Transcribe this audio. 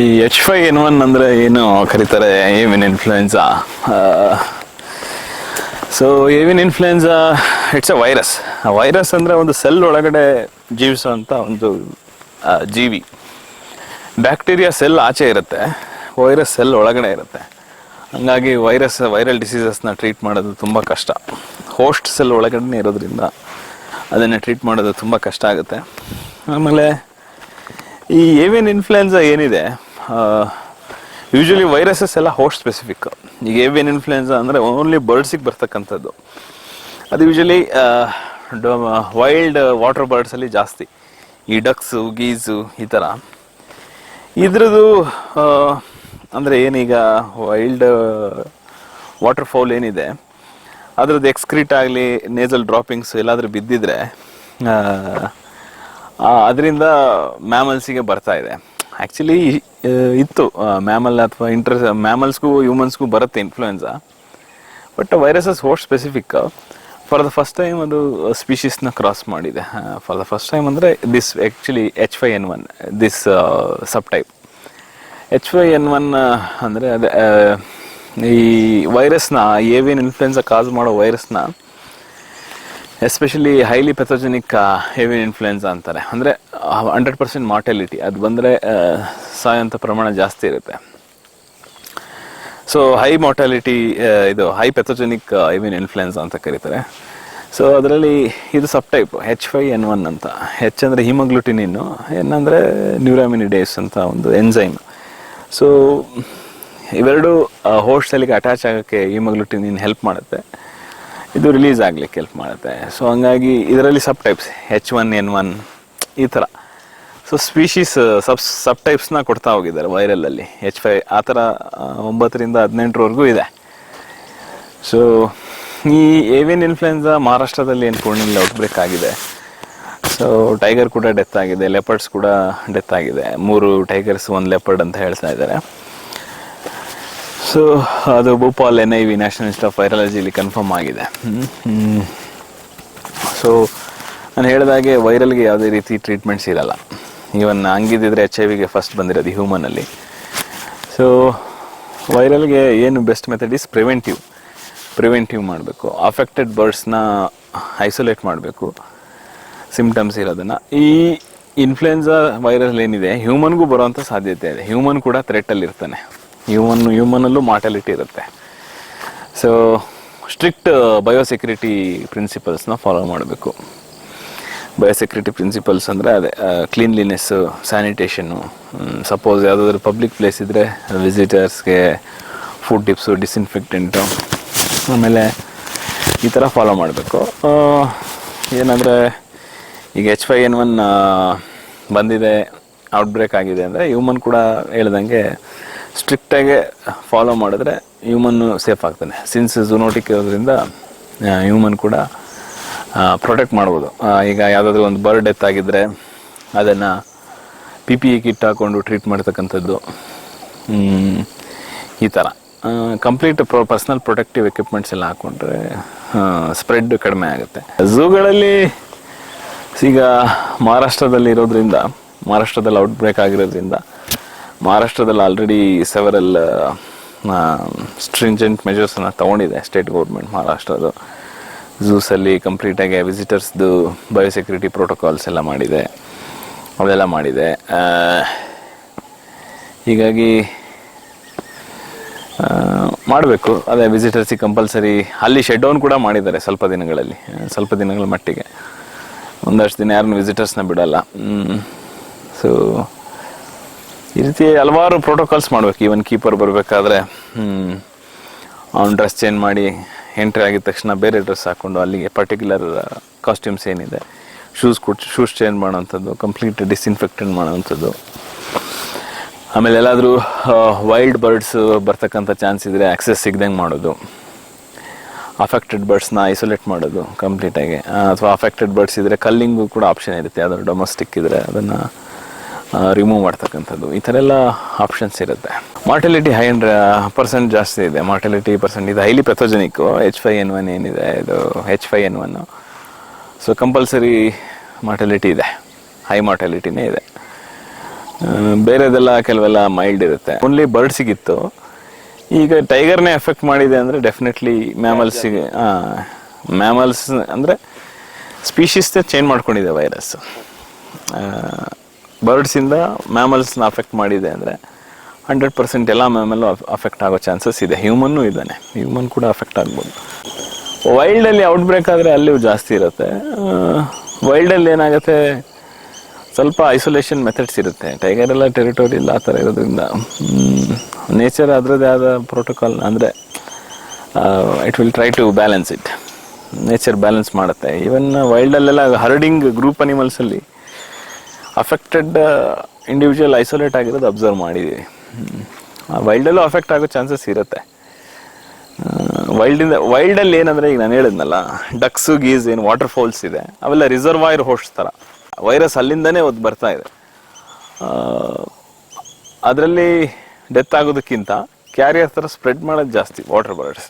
ಈ H five N one ಅಂದರೆ ಏನು ಕರೀತಾರೆ? Avian influenza so avian influenza it's a virus virus ಅಂದರೆ ಒಂದು ಸೆಲ್ ಒಳಗಡೆ ಜೀವಿಸುವಂಥ ಒಂದು ಜೀವಿ. ಬ್ಯಾಕ್ಟೀರಿಯಾ ಸೆಲ್ ಆಚೆ ಇರುತ್ತೆ ವೈರಸ್ ಸೆಲ್ ಒಳಗಡೆ ಇರುತ್ತೆ. ಹಂಗಾಗಿ ವೈರಸ್ ವೈರಲ್ ಡಿಸೀಸಸ್ನ ಟ್ರೀಟ್ ಮಾಡೋದು ತುಂಬ ಕಷ್ಟ. ಹೋಸ್ಟ್ ಸೆಲ್ ಒಳಗಡೆ ಇರೋದ್ರಿಂದ ಅದನ್ನು ಟ್ರೀಟ್ ಮಾಡೋದು ತುಂಬ ಕಷ್ಟ ಆಗುತ್ತೆ. ಆಮೇಲೆ ಈ ಏವಿಯನ್ ಇನ್ಫ್ಲುಯೆನ್ಸಾ ಏನಿದೆ ಯೂಶ್ವಲಿ ವೈರಸಸ್ ಎಲ್ಲ ಹೋಸ್ಟ್ ಸ್ಪೆಸಿಫಿಕ್ ಈಗ ಏವಿಯನ್ ಇನ್ಫ್ಲುಯೆನ್ಸಾ ಅಂದರೆ ಓನ್ಲಿ ಬರ್ಡ್ಸಿಗೆ ಬರ್ತಕ್ಕಂಥದ್ದು. ಅದು ಯೂಶಲಿ ವೈಲ್ಡ್ ವಾಟರ್ ಬರ್ಡ್ಸಲ್ಲಿ ಜಾಸ್ತಿ. ಈ ಡಕ್ಸು ಗೀಸು ಈ ಥರ ಇದ್ರದ್ದು ಅಂದರೆ ಏನೀಗ ವೈಲ್ಡ್ ವಾಟರ್ ಫೌಲ್ ಏನಿದೆ, ಅದ್ರದ್ದು ಎಕ್ಸ್ಕ್ರೀಟ್ ಆಗಲಿ ನೇಸಲ್ ಡ್ರಾಪಿಂಗ್ಸ್ ಎಲ್ಲಾದರೂ ಬಿದ್ದಿದ್ರೆ ಅದರಿಂದ ಮ್ಯಾಮಲ್ಸಿಗೆ ಬರ್ತಾ ಇದೆ. ಆ್ಯಕ್ಚುಲಿ ಇತ್ತು ಮ್ಯಾಮಲ್ ಅಥವಾ ಇಂಟ್ರೆಸ್ ಮ್ಯಾಮಲ್ಸ್ಗೂ ಹ್ಯೂಮನ್ಸ್ಗೂ ಬರುತ್ತೆ influenza but viruses host specific for the first time ಅದು ಸ್ಪೀಷೀಸ್ನ ಕ್ರಾಸ್ ಮಾಡಿದೆ. ಫಾರ್ ದ ಫಸ್ಟ್ ಟೈಮ್ ಅಂದರೆ this actually H five N one this subtype H five N one ಅಂದರೆ ಅದೇ ಈ ವೈರಸ್ನ ಏವಿಯನ್ ಇನ್ಫ್ಲುಯೆನ್ಸ ಕಾಸ್ ಮಾಡೋ ವೈರಸ್ನ especially highly pathogenic avian influenza ಅಂತಾರೆ. ಅಂದರೆ ಹಂಡ್ರೆಡ್ ಪರ್ಸೆಂಟ್ ಮಾರ್ಟಾಲಿಟಿ ಅದು ಬಂದರೆ ಸಾಯೋಂಥ ಪ್ರಮಾಣ ಜಾಸ್ತಿ ಇರುತ್ತೆ. ಸೊ ಹೈ ಮಾರ್ಟಾಲಿಟಿ ಇದು ಹೈ ಪೆಥೋಜೆನಿಕ್ ಐವಿನ್ ಇನ್ಫ್ಲುಯೆನ್ಸ್ ಅಂತ ಕರೀತಾರೆ. ಸೊ ಅದರಲ್ಲಿ ಇದು sub type H five N one ಅಂತ. ಹೆಚ್ ಅಂದರೆ ಹಿಮಗ್ಲುಟಿನಿನ್ನು ಎನ್ ಅಂದರೆ ನ್ಯೂರಾಮಿನಿಡೇಸ್ ಅಂತ ಒಂದು ಎನ್ಸೈಮ್ ಸೊ ಇವೆರಡು ಹೋಸ್ಟ್ ಸೆಲ್ಗೆ ಅಟ್ಯಾಚ್ ಆಗೋಕ್ಕೆ ಹಿಮಗ್ಲುಟಿನಿನ್ ಹೆಲ್ಪ್ ಮಾಡುತ್ತೆ. ಇದು ರಿಲೀಸ್ ಆಗಲಿಕ್ಕೆ ಹೆಲ್ಪ್ ಮಾಡುತ್ತೆ. ಸೊ ಹಂಗಾಗಿ ಇದರಲ್ಲಿ sub types H one N one ಈ ಥರ. ಸೊ ಸ್ಪೀಶೀಸ್ ಸಬ್ ಸಬ್ ಟೈಪ್ಸ್ನ ಕೊಡ್ತಾ ಹೋಗಿದ್ದಾರೆ ವೈರಲಲ್ಲಿ ಎಚ್ ಫೈ ಆ ಥರ ಒಂಬತ್ತರಿಂದ ಹದಿನೆಂಟರವರೆಗೂ ಇದೆ. ಸೊ ಈ ಏವಿಯನ್ ಇನ್ಫ್ಲುಯೆನ್ಸಾ ಮಹಾರಾಷ್ಟ್ರದಲ್ಲಿ ಏನು ಕೋಣಿಲಿ ಔಟ್ ಬ್ರೇಕ್ ಆಗಿದೆ? ಸೊ ಟೈಗರ್ ಕೂಡ ಡೆತ್ ಆಗಿದೆ ಲೆಪರ್ಡ್ಸ್ ಕೂಡ ಡೆತ್ ಆಗಿದೆ. ಮೂರು ಟೈಗರ್ಸ್ ಒಂದು ಲೆಪರ್ಡ್ ಅಂತ ಹೇಳ್ತಾ ಇದ್ದಾರೆ. ಸೊ ಅದು Bhopal N I V national institute of ವೈರಾಲಜಿಲಿ confirm ಆಗಿದೆ. ಸೊ ನಾನು ಹೇಳಿದಾಗೆ ವೈರಲ್ಗೆ ಯಾವುದೇ ರೀತಿ ಟ್ರೀಟ್ಮೆಂಟ್ಸ್ ಇರಲ್ಲ. ಈವನ್ ಹಂಗಿದ್ದಿದ್ರೆ ಎಚ್ ಐ ವಿಗೆ ಫಸ್ಟ್ ಬಂದಿರೋದು ಹ್ಯೂಮನಲ್ಲಿ ಸೊ ವೈರಲ್ಗೆ ಏನು best method is preventive preventive ಮಾಡಬೇಕು. ಅಫೆಕ್ಟೆಡ್ ಬರ್ಡ್ಸ್ನ ಐಸೋಲೇಟ್ ಮಾಡಬೇಕು. ಸಿಂಪ್ಟಮ್ಸ್ ಇರೋದನ್ನು. ಈ ಇನ್ಫ್ಲುಯೆನ್ಸಾ ವೈರಲ್ ಏನಿದೆ ಹ್ಯೂಮನ್ಗೂ ಬರೋವಂಥ ಸಾಧ್ಯತೆ ಇದೆ. ಹ್ಯೂಮನ್ ಕೂಡ ಥ್ರೆಟ್ಟಲ್ಲಿ ಇರ್ತಾನೆ. ಹ್ಯೂಮನ್ ಹ್ಯೂಮನಲ್ಲೂ ಮಾರ್ಟಾಲಿಟಿ ಇರುತ್ತೆ. ಸೊ ಸ್ಟ್ರಿಕ್ಟ್ ಬಯೋಸೆಕ್ಯೂರಿಟಿ ಪ್ರಿನ್ಸಿಪಲ್ಸ್ನ ಫಾಲೋ ಮಾಡಬೇಕು. ಬಯೋಸೆಕ್ಯೂರಿಟಿ ಪ್ರಿನ್ಸಿಪಲ್ಸ್ ಅಂದರೆ ಅದೇ ಕ್ಲೀನ್ಲಿನೆಸ್ಸು ಸ್ಯಾನಿಟೇಷನ್ನು ಸಪೋಸ್ ಯಾವುದಾದ್ರು ಪಬ್ಲಿಕ್ ಪ್ಲೇಸ್ ಇದ್ದರೆ ವಿಸಿಟರ್ಸ್ಗೆ ಫುಡ್ ಟಿಪ್ಸು ಡಿಸ್ಇನ್ಫೆಕ್ಟೆಂಟು ಆಮೇಲೆ ಈ ಥರ ಫಾಲೋ ಮಾಡಬೇಕು. ಏನಂದರೆ ಈಗ ಎಚ್ ಫೈ ಎನ್ ಒನ್ ಬಂದಿದೆ ಔಟ್ಬ್ರೇಕ್ ಆಗಿದೆ ಅಂದರೆ ಹ್ಯೂಮನ್ ಕೂಡ ಹೇಳ್ದಂಗೆ ಸ್ಟ್ರಿಕ್ಟಾಗಿ ಫಾಲೋ ಮಾಡಿದ್ರೆ ಹ್ಯೂಮನ್ನು ಸೇಫ್ ಆಗ್ತಾನೆ ಸಿನ್ಸ್ ಝೂನೋಟಿಕ್ ಇರೋದ್ರಿಂದ ಹ್ಯೂಮನ್ ಕೂಡ ಪ್ರೊಟೆಕ್ಟ್ ಮಾಡ್ಬೋದು. ಈಗ ಯಾವುದಾದ್ರೂ ಒಂದು ಬರ್ಡ್ ಡೆತ್ ಆಗಿದ್ದರೆ ಅದನ್ನು ಪಿ ಪಿ ಇ ಕಿಟ್ ಹಾಕ್ಕೊಂಡು ಟ್ರೀಟ್ ಮಾಡ್ತಕ್ಕಂಥದ್ದು. ಈ ಥರ complete pro personal protective equipments ಎಲ್ಲ ಹಾಕ್ಕೊಂಡ್ರೆ ಸ್ಪ್ರೆಡ್ ಕಡಿಮೆ ಆಗುತ್ತೆ. ಝೂಗಳಲ್ಲಿ ಈಗ ಮಹಾರಾಷ್ಟ್ರದಲ್ಲಿ ಇರೋದ್ರಿಂದ, ಮಹಾರಾಷ್ಟ್ರದಲ್ಲಿ ಔಟ್ಬ್ರೇಕ್ ಆಗಿರೋದ್ರಿಂದ, ಮಹಾರಾಷ್ಟ್ರದಲ್ಲಿ ಆಲ್ರೆಡಿ ಸೆವರಲ್ ಸ್ಟ್ರಿಂಜೆಂಟ್ ಮೆಜರ್ಸನ್ನು ತೊಗೊಂಡಿದೆ ಸ್ಟೇಟ್ ಗೌರ್ಮೆಂಟ್ ಮಹಾರಾಷ್ಟ್ರದು ಝೂಸಲ್ಲಿ ಕಂಪ್ಲೀಟಾಗಿ ವಿಸಿಟರ್ಸ್ದು ಬಯೋಸೆಕ್ಯೂರಿಟಿ ಪ್ರೋಟೋಕಾಲ್ಸ್ ಎಲ್ಲ ಮಾಡಿದೆ. ಅವೆಲ್ಲ ಮಾಡಿದೆ. ಹೀಗಾಗಿ ಮಾಡಬೇಕು. ಅದೇ ವಿಸಿಟರ್ಸಿಗೆ ಕಂಪಲ್ಸರಿ ಅಲ್ಲಿ ಶೆಡ್ ಡೌನ್ ಕೂಡ ಮಾಡಿದ್ದಾರೆ ಸ್ವಲ್ಪ ದಿನಗಳಲ್ಲಿ, ಸ್ವಲ್ಪ ದಿನಗಳ ಮಟ್ಟಿಗೆ. ಒಂದಷ್ಟು ದಿನ ಯಾರನ್ನು ವಿಸಿಟರ್ಸ್ನ ಬಿಡಲ್ಲ. ಸೊ ಈ ರೀತಿ ಹಲವಾರು ಪ್ರೋಟೋಕಾಲ್ಸ್ ಮಾಡಬೇಕು. ಈವನ್ ಕೀಪರ್ ಬರಬೇಕಾದ್ರೆ ಅವ್ನು ಡ್ರೆಸ್ ಚೇಂಜ್ ಮಾಡಿ ಎಂಟ್ರಿ ಆಗಿದ ತಕ್ಷಣ ಬೇರೆ ಡ್ರೆಸ್ ಹಾಕ್ಕೊಂಡು ಅಲ್ಲಿಗೆ ಪರ್ಟಿಕ್ಯುಲರ್ ಕಾಸ್ಟ್ಯೂಮ್ಸ್ ಏನಿದೆ. ಶೂಸ್ ಕೊಟ್ಟು ಶೂಸ್ ಚೇಂಜ್ ಮಾಡೋವಂಥದ್ದು ಕಂಪ್ಲೀಟ್ ಡಿಸ್ಇನ್ಫೆಕ್ಟೆಡ್ ಮಾಡೋವಂಥದ್ದು. ಆಮೇಲೆ ಎಲ್ಲಾದರೂ ವೈಲ್ಡ್ ಬರ್ಡ್ಸ್ ಬರ್ತಕ್ಕಂಥ ಚಾನ್ಸ್ ಇದ್ದರೆ ಆಕ್ಸೆಸ್ ಸಿಗ್ದಂಗೆ ಮಾಡೋದು. ಅಫೆಕ್ಟೆಡ್ ಬರ್ಡ್ಸ್ನ ಐಸೋಲೇಟ್ ಮಾಡೋದು ಕಂಪ್ಲೀಟಾಗಿ ಅಥವಾ ಅಫೆಕ್ಟೆಡ್ ಬರ್ಡ್ಸ್ ಇದ್ದರೆ ಕಲ್ಲಿಂಗು ಕೂಡ ಆಪ್ಷನ್ ಇರುತ್ತೆ. ಯಾವ್ದಾದ್ರು ಡೊಮೆಸ್ಟಿಕ್ ಇದ್ದರೆ ಅದನ್ನು ರಿಮೂವ್ ಮಾಡ್ತಕ್ಕಂಥದ್ದು. ಈ ಥರ ಎಲ್ಲ ಆಪ್ಷನ್ಸ್ ಇರುತ್ತೆ ಮಾರ್ಟಿಲಿಟಿ ಹೈ ಪರ್ಸೆಂಟ್ ಜಾಸ್ತಿ ಇದೆ. ಮಾರ್ಟಿಲಿಟಿ ಪರ್ಸೆಂಟ್ ಇದು highly pathogenic H five N one ಏನಿದೆ? ಇದು H five N one so compulsory mortality ಇದೆ. ಹೈ ಮಾರ್ಟಿಲಿಟಿನೇ ಇದೆ. ಬೇರೆದೆಲ್ಲ ಕೆಲವೆಲ್ಲ ಮೈಲ್ಡ್ ಇರುತ್ತೆ. ಓನ್ಲಿ ಬರ್ಡ್ ಸಿಗಿತ್ತು. ಈಗ ಟೈಗರ್ನೇ ಎಫೆಕ್ಟ್ ಮಾಡಿದೆ ಅಂದರೆ ಡೆಫಿನೆಟ್ಲಿ ಮ್ಯಾಮಲ್ಸಿಗೆ ಮ್ಯಾಮಲ್ಸ್ ಅಂದರೆ ಸ್ಪೀಶೀಸ್ನೇ ಚೇಂಜ್ ಮಾಡ್ಕೊಂಡಿದೆ ವೈರಸ್ ಬರ್ಡ್ಸಿಂದ ಮ್ಯಾಮಲ್ಸ್ನ ಅಫೆಕ್ಟ್ ಮಾಡಿದೆ ಅಂದರೆ ಹಂಡ್ರೆಡ್ ಪರ್ಸೆಂಟ್ ಎಲ್ಲ ಮ್ಯಾಮಲ್ಲೂ ಅಫೆಕ್ಟ್ ಆಗೋ ಚಾನ್ಸಸ್ ಇದೆ. ಹ್ಯೂಮನ್ನೂ ಇದ್ದಾನೆ. ಹ್ಯೂಮನ್ ಕೂಡ ಅಫೆಕ್ಟ್ ಆಗ್ಬೋದು. ವೈಲ್ಡಲ್ಲಿ ಔಟ್ಬ್ರೇಕ್ ಆದರೆ ಅಲ್ಲಿಯೂ ಜಾಸ್ತಿ ಇರುತ್ತೆ. ವೈಲ್ಡಲ್ಲಿ ಏನಾಗುತ್ತೆ? ಸ್ವಲ್ಪ ಐಸೋಲೇಷನ್ ಮೆಥಡ್ಸ್ ಇರುತ್ತೆ. ಟೈಗರ್ ಎಲ್ಲ ಟೆರಿಟೋರಿ ಇಲ್ಲ ಆ ಥರ ಇರೋದ್ರಿಂದ. ನೇಚರ್ ಅದರದ್ದೇ ಆದ ಪ್ರೋಟೋಕಾಲ್ ಅಂದರೆ it will try to balance it nature balance ಮಾಡುತ್ತೆ. ಈವನ್ ವೈಲ್ಡಲ್ಲೆಲ್ಲ ಹರ್ಡಿಂಗ್ ಗ್ರೂಪ್ ಅನಿಮಲ್ಸಲ್ಲಿ ಅಫೆಕ್ಟೆಡ್ ಇಂಡಿವಿಜುವಲ್ ಐಸೋಲೇಟ್ ಆಗಿರೋದು ಅಬ್ಸರ್ವ್ ಮಾಡಿದ್ದೀವಿ ವೈಲ್ಡಲ್ಲೂ ಅಫೆಕ್ಟ್ ಆಗೋ ಚಾನ್ಸಸ್ ಇರುತ್ತೆ. ವೈಲ್ಡಿಂದ ವೈಲ್ಡಲ್ಲಿ ಏನಂದರೆ ಈಗ ನಾನು ಹೇಳಿದ್ನಲ್ಲ ಡಕ್ಸು ಗೀಸ್ ಏನು ವಾಟರ್ ಫಾಲ್ಸ್ ಇದೆ, ಅವೆಲ್ಲ ರಿಸರ್ವಾಯರ್ ಹೋಸ್ಟ್ ಥರ ವೈರಸ್ ಅಲ್ಲಿಂದನೇ ಒದ್ ಬರ್ತಾ ಇದೆ. ಅದರಲ್ಲಿ ಡೆತ್ ಆಗೋದಕ್ಕಿಂತ ಕ್ಯಾರಿಯರ್ ಥರ ಸ್ಪ್ರೆಡ್ ಮಾಡೋದು ಜಾಸ್ತಿ ವಾಟರ್ ಬರ್ಡ್ಸ್